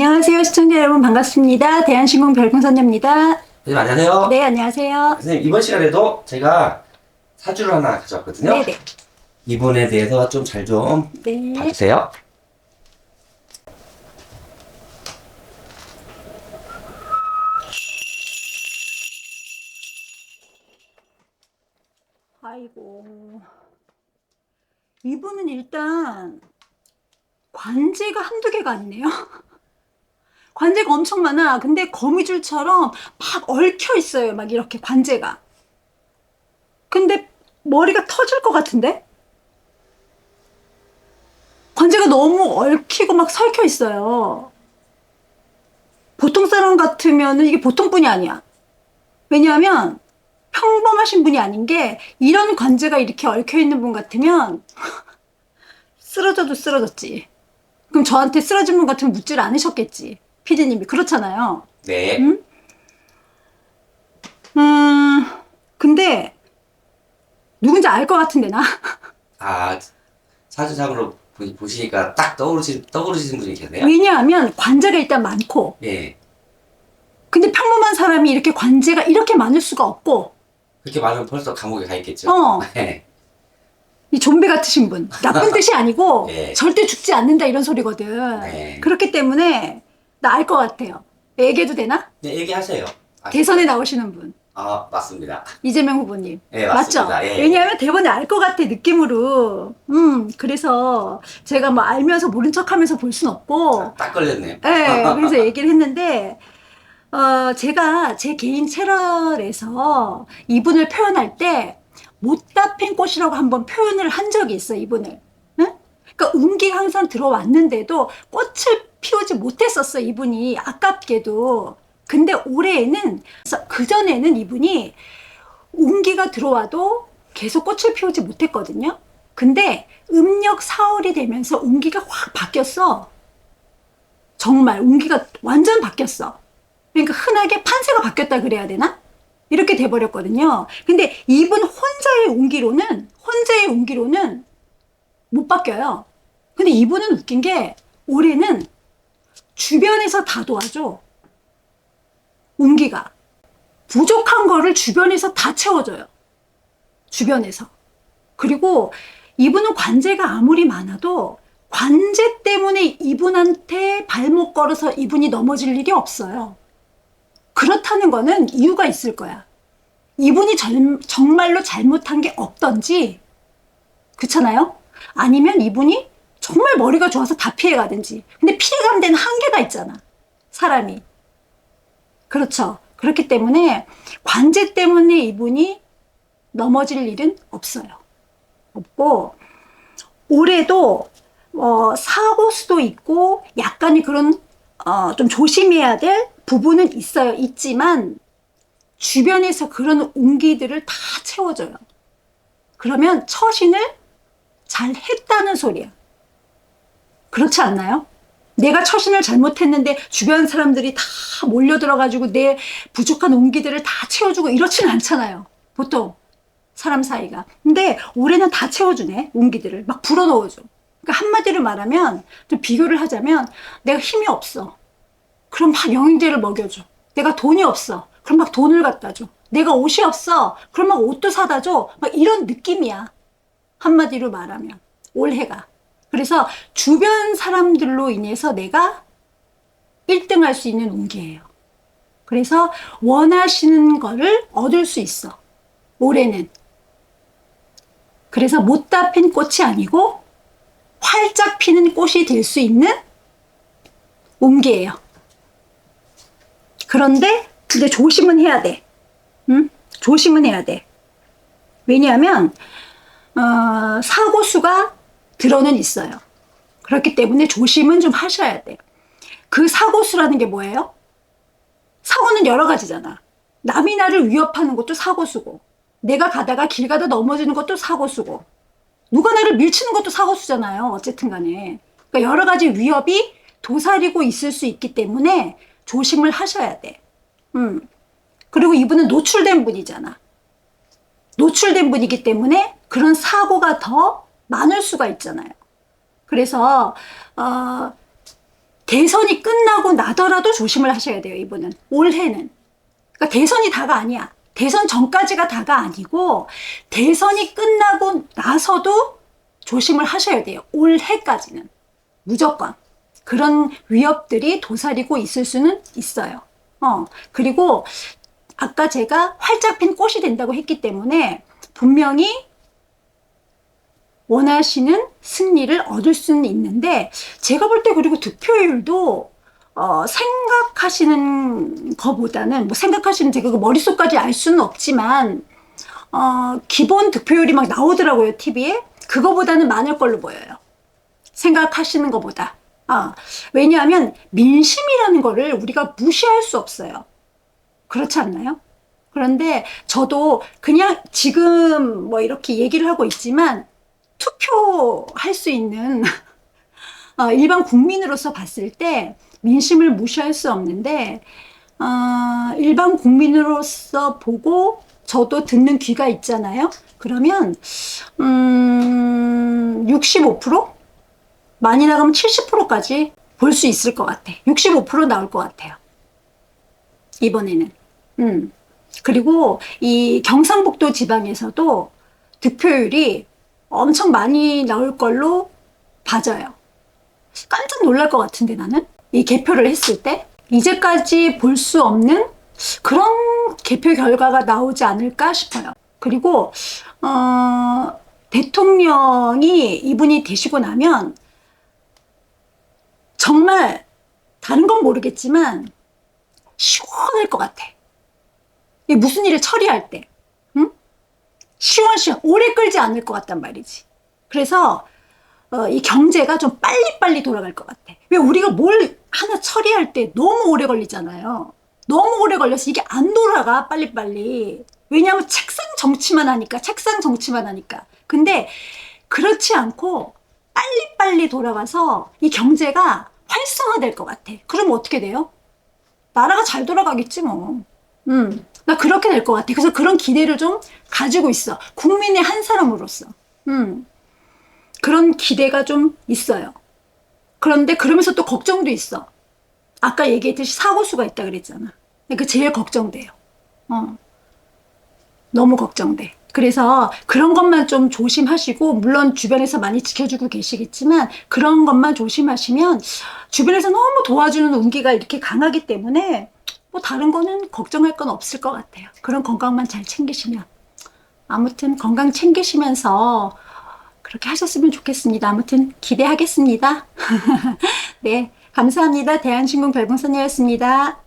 안녕하세요, 시청자 여러분 반갑습니다. 대한신공 별풍선녀입니다. 선생님 안녕하세요. 네, 안녕하세요. 선생님 이번 시간에도 제가 사주를 하나 가져왔거든요. 네, 네. 이 분에 대해서 좀 잘 좀 네. 봐주세요. 아이고. 이분은 일단 관제가 한두 개가 아니네요. 관제가 엄청 많아. 근데 거미줄처럼 막 얽혀 있어요. 막 이렇게 관제가. 근데 머리가 터질 것 같은데? 관제가 너무 얽히고 막 설켜 있어요. 보통 사람 같으면 이게 보통 분이 아니야. 왜냐하면 평범하신 분이 아닌 게 이런 관제가 이렇게 얽혀 있는 분 같으면 쓰러져도 쓰러졌지. 그럼 저한테 쓰러진 분 같으면 묻질 않으셨겠지. 피디님이 그렇잖아요. 네. 음? 음, 근데 누군지 알 것 같은데 나. 아 사주상으로 보- 보시니까 딱 떠오르시 떠오르시는 분이 계세요? 왜냐하면 관제가 일단 많고, 예. 근데 평범한 사람이 이렇게 관제가 이렇게 많을 수가 없고, 그렇게 많으면 벌써 감옥에 가 있겠죠. 어. 네. 이 좀비 같으신 분. 나쁜 뜻이 아니고 네. 절대 죽지 않는다 이런 소리거든. 네. 그렇기 때문에 나 알 것 같아요. 얘기해도 되나? 네 얘기하세요. 아, 대선에 나오시는 분. 아 맞습니다. 이재명 후보님. 네, 맞죠? 맞습니다. 예. 왜냐하면 대본에 알 것 같아, 느낌으로. 음, 그래서 제가 뭐 알면서 모른 척 하면서 볼 순 없고, 딱 걸렸네요. 예, 그래서 얘기를 했는데, 어, 제가 제 개인 채널에서 이분을 표현할 때, 못다 핀 꽃이라고 한번 표현을 한 적이 있어, 이분을. 응? 그러니까 운기가 항상 들어왔는데도 꽃을 피우지 못했었어, 이분이. 아깝게도. 근데 올해에는, 그 전에는 이분이 운기가 들어와도 계속 꽃을 피우지 못했거든요. 근데 음력 4월이 되면서 운기가 확 바뀌었어. 정말 운기가 완전 바뀌었어. 그러니까 흔하게 판세가 바뀌었다 그래야 되나? 이렇게 돼버렸거든요. 근데 이분 혼자의 운기로는, 혼자의 운기로는 못 바뀌어요. 근데 이분은 웃긴 게 올해는 주변에서 다 도와줘. 운기가. 부족한 거를 주변에서 다 채워줘요. 주변에서. 그리고 이분은 관제가 아무리 많아도 관제 때문에 이분한테 발목 걸어서 이분이 넘어질 일이 없어요. 그렇다는 거는 이유가 있을 거야. 이분이 절- 정말로 잘못한 게 없던지, 그렇잖아요? 아니면 이분이 정말 머리가 좋아서 다 피해가든지. 근데 피해가는 데는 한계가 있잖아. 사람이. 그렇죠. 그렇기 때문에 관제 때문에 이분이 넘어질 일은 없어요. 없고, 올해도 어, 사고 수도 있고 약간의 그런 어, 좀 조심해야 될 부분은 있어요. 있지만 주변에서 그런 운기들을 다 채워줘요. 그러면 처신을 잘 했다는 소리야. 그렇지 않나요? 내가 처신을 잘못했는데 주변 사람들이 다 몰려들어가지고 내 부족한 운기들을 다 채워주고 이렇지는 않잖아요. 보통 사람 사이가. 근데 올해는 다 채워주네, 운기들을. 막 불어넣어줘. 그러니까 한마디로 말하면, 좀 비교를 하자면, 내가 힘이 없어. 그럼 막 영양제를 먹여줘. 내가 돈이 없어. 그럼 막 돈을 갖다 줘. 내가 옷이 없어. 그럼 막 옷도 사다 줘. 막 이런 느낌이야. 한마디로 말하면. 올해가. 그래서 주변 사람들로 인해서 내가 1등 할 수 있는 운기예요. 그래서 원하시는 거를 얻을 수 있어. 올해는. 그래서 못다 핀 꽃이 아니고 활짝 피는 꽃이 될 수 있는 운기예요. 그런데 이제 조심은 해야 돼. 응? 조심은 해야 돼. 왜냐하면 어, 사고 수가 들어는 있어요. 그렇기 때문에 조심은 좀 하셔야 돼. 그 사고 수라는 게 뭐예요? 사고는 여러 가지잖아. 남이 나를 위협하는 것도 사고 수고, 내가 가다가 길 가다 넘어지는 것도 사고 수고, 누가 나를 밀치는 것도 사고 수잖아요. 어쨌든 간에. 그러니까 여러 가지 위협이 도사리고 있을 수 있기 때문에 조심을 하셔야 돼. 음. 그리고 이분은 노출된 분이잖아. 노출된 분이기 때문에 그런 사고가 더 많을 수가 있잖아요. 그래서 어, 대선이 끝나고 나더라도 조심을 하셔야 돼요, 이분은. 올해는. 그러니까 대선이 다가 아니야. 대선 전까지가 다가 아니고 대선이 끝나고 나서도 조심을 하셔야 돼요. 올해까지는. 무조건. 그런 위협들이 도사리고 있을 수는 있어요. 어, 그리고 아까 제가 활짝 핀 꽃이 된다고 했기 때문에 분명히 원하시는 승리를 얻을 수는 있는데 제가 볼 때 그리고 득표율도 어, 생각하시는 거보다는 뭐 생각하시는 제가 그 머릿속까지 알 수는 없지만 어, 기본 득표율이 막 나오더라고요 TV에. 그거보다는 많을 걸로 보여요. 생각하시는 것보다. 아, 왜냐하면 민심이라는 거를 우리가 무시할 수 없어요. 그렇지 않나요? 그런데 저도 그냥 지금 뭐 이렇게 얘기를 하고 있지만 투표할 수 있는 어, 일반 국민으로서 봤을 때 민심을 무시할 수 없는데 어, 일반 국민으로서 보고 저도 듣는 귀가 있잖아요. 그러면 음, 65% 많이 나가면 70%까지 볼 수 있을 것 같아. 65% 나올 것 같아요. 이번에는. 음. 그리고 이 경상북도 지방에서도 득표율이 엄청 많이 나올 걸로 봐져요. 깜짝 놀랄 것 같은데 나는 이 개표를 했을 때 이제까지 볼 수 없는 그런 개표 결과가 나오지 않을까 싶어요. 그리고 어, 대통령이 이분이 되시고 나면 정말 다른 건 모르겠지만 시원할 것 같아. 무슨 일을 처리할 때, 응? 시원시원 오래 끌지 않을 것 같단 말이지. 그래서 어, 이 경제가 좀 빨리빨리 돌아갈 것 같아. 왜 우리가 뭘 하나 처리할 때 너무 오래 걸리잖아요. 너무 오래 걸려서 이게 안 돌아가 빨리빨리. 왜냐하면 책상 정치만 하니까 책상 정치만 하니까. 근데 그렇지 않고 빨리빨리 돌아가서 이 경제가 활성화될 것 같아. 그럼 어떻게 돼요? 나라가 잘 돌아가겠지 뭐. 음, 나 그렇게 될 것 같아. 그래서 그런 기대를 좀 가지고 있어. 국민의 한 사람으로서. 음, 그런 기대가 좀 있어요. 그런데 그러면서 또 걱정도 있어. 아까 얘기했듯이 사고수가 있다 그랬잖아. 그 제일 걱정돼요. 어. 너무 걱정돼. 그래서 그런 것만 좀 조심하시고, 물론 주변에서 많이 지켜주고 계시겠지만, 그런 것만 조심하시면, 주변에서 너무 도와주는 운기가 이렇게 강하기 때문에, 뭐 다른 거는 걱정할 건 없을 것 같아요. 그런 건강만 잘 챙기시면. 아무튼 건강 챙기시면서 그렇게 하셨으면 좋겠습니다. 아무튼 기대하겠습니다. 네. 감사합니다. 대한신궁 별풍선이었습니다.